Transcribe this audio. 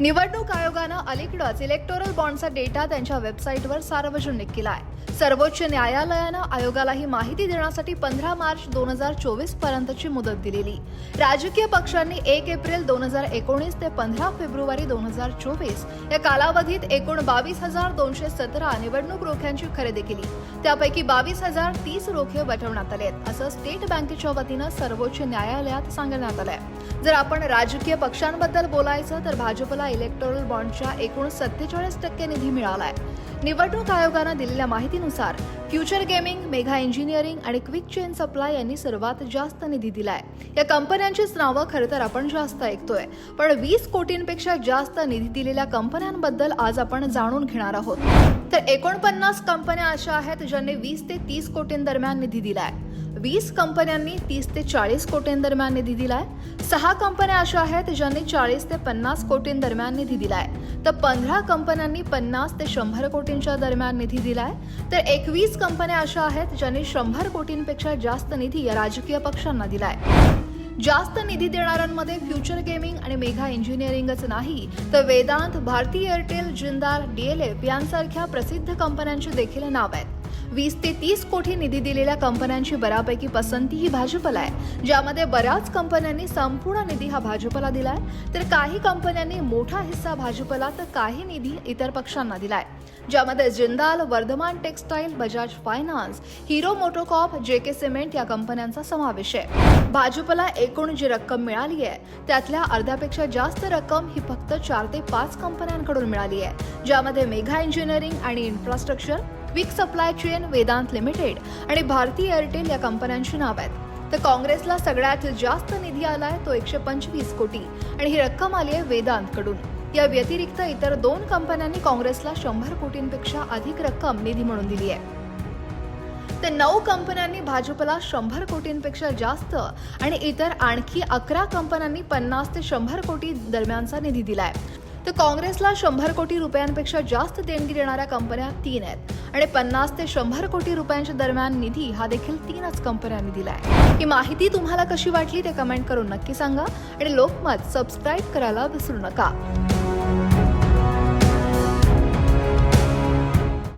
निवडणूक आयोगानं अलीकडंच electoral बॉन्डचा data त्यांच्या वेबसाईटवर सार्वजनिक केला आहे सर्वोच्च न्यायालयानं आयोगाला ही माहिती देण्यासाठी पंधरा मार्च दोन हजार चोवीस पर्यंतची मुदत दिलेली. राजकीय पक्षांनी एक एप्रिल दोन हजार एकोणीस ते पंधरा फेब्रुवारी दोन हजार चोवीस या कालावधीत एकूण बावीस हजार दोनशे सतरा निवडणूक रोख्यांची खरेदी केली. त्यापैकी बावीस हजार तीस रोखे वटवण्यात आले आहेत असं स्टेट बँकेच्या वतीनं सर्वोच्च न्यायालयात सांगण्यात आलंय. जर आपण राजकीय पक्षांबद्दल बोलायचं तर भाजपला इलेक्टोरल बॉन्डच्या एकूण सत्तेचाळीस टक्के निधी मिळालाय. निवडणूक आयोगानं दिलेल्या माहितीनुसार फ्युचर गेमिंग मेघा इंजिनिअरिंग आणि क्विक चेन सप्लाय यांनी सर्वात जास्त निधी दिलाय. या कंपन्यांचीच नावं खरं तर आपण जास्त ऐकतोय पण वीस कोटींपेक्षा जास्त निधी दिलेल्या कंपन्यांबद्दल आज आपण जाणून घेणार आहोत. तर एकोणपन्नास कंपन्या अशा आहेत ज्यांनी वीस ते तीस कोटींदरम्यान निधी दिलाय. वीस कंपन्यांनी तीस ते चाळीस कोटींदरम्यान निधी दिलाय. सहा कंपन्या अशा आहेत ज्यांनी चाळीस ते पन्नास कोटींदरम्यान निधी दिलाय. तर पंधरा कंपन्यांनी पन्नास ते शंभर कोटींच्या दरम्यान निधी दिलाय. तर एकवीस कंपन्या अशा आहेत ज्यांनी शंभर कोटींपेक्षा जास्त निधी या राजकीय पक्षांना दिलाय. जास्त निधी देणाऱ्यांमध्ये फ्युचर गेमिंग आणि मेघा इंजिनिअरिंगच नाही तर वेदांत भारती एअरटेल जिंदाल डीएलएफ यांसारख्या प्रसिद्ध कंपन्यांची देखील नाव आहेत. वीस ते तीस कोटी निधी दिलेल्या कंपन्यांची बऱ्यापैकी पसंती ही भाजपला आहे. ज्यामध्ये बऱ्याच कंपन्यांनी संपूर्ण निधी हा भाजपला दिलाय. तर काही कंपन्यांनी मोठा हिस्सा भाजपला तर काही निधी इतर पक्षांना दिलाय. ज्यामध्ये Jindal Vardhman textile Bajaj finance Hero MotoCorp J K cement या कंपन्यांचा समावेश आहे. भाजपला एकूण जी रक्कम मिळाली आहे त्यातल्या अर्ध्यापेक्षा जास्त रक्कम ही फक्त चार ते पाच कंपन्यांकडून मिळाली आहे. ज्यामध्ये मेघा इंजिनिअरिंग आणि infrastructure quick supply chain Vedanta limited आणि भारती एअरटेल या कंपन्यांची नाव आहेत. तर काँग्रेसला सगळ्यात जास्त निधी आलाय तो एकशे पंचवीस कोटी आणि ही रक्कम आली आहे वेदांतकडून. या व्यतिरिक्त इतर दोन कंपन्यांनी काँग्रेसला शंभर कोटींपेक्षा अधिक रक्कम निधी म्हणून दिली आहे. तर नऊ कंपन्यांनी भाजपला शंभर कोटींपेक्षा जास्त आणि इतर आणखी अकरा कंपन्यांनी पन्नास ते शंभर कोटी दरम्यानचा निधी दिलाय. तर काँग्रेसला शंभर कोटी रुपयांपेक्षा जास्त देणगी देणाऱ्या कंपन्या तीन आहेत. आणि पन्नास ते शंभर कोटी रुपयांच्या दरम्यान निधी हा देखील तीनच कंपन्यांनी दिलाय. ही माहिती तुम्हाला कशी वाटली ते कमेंट करून नक्की सांगा. आणि लोकमत सबस्क्राईब करायला विसरू नका.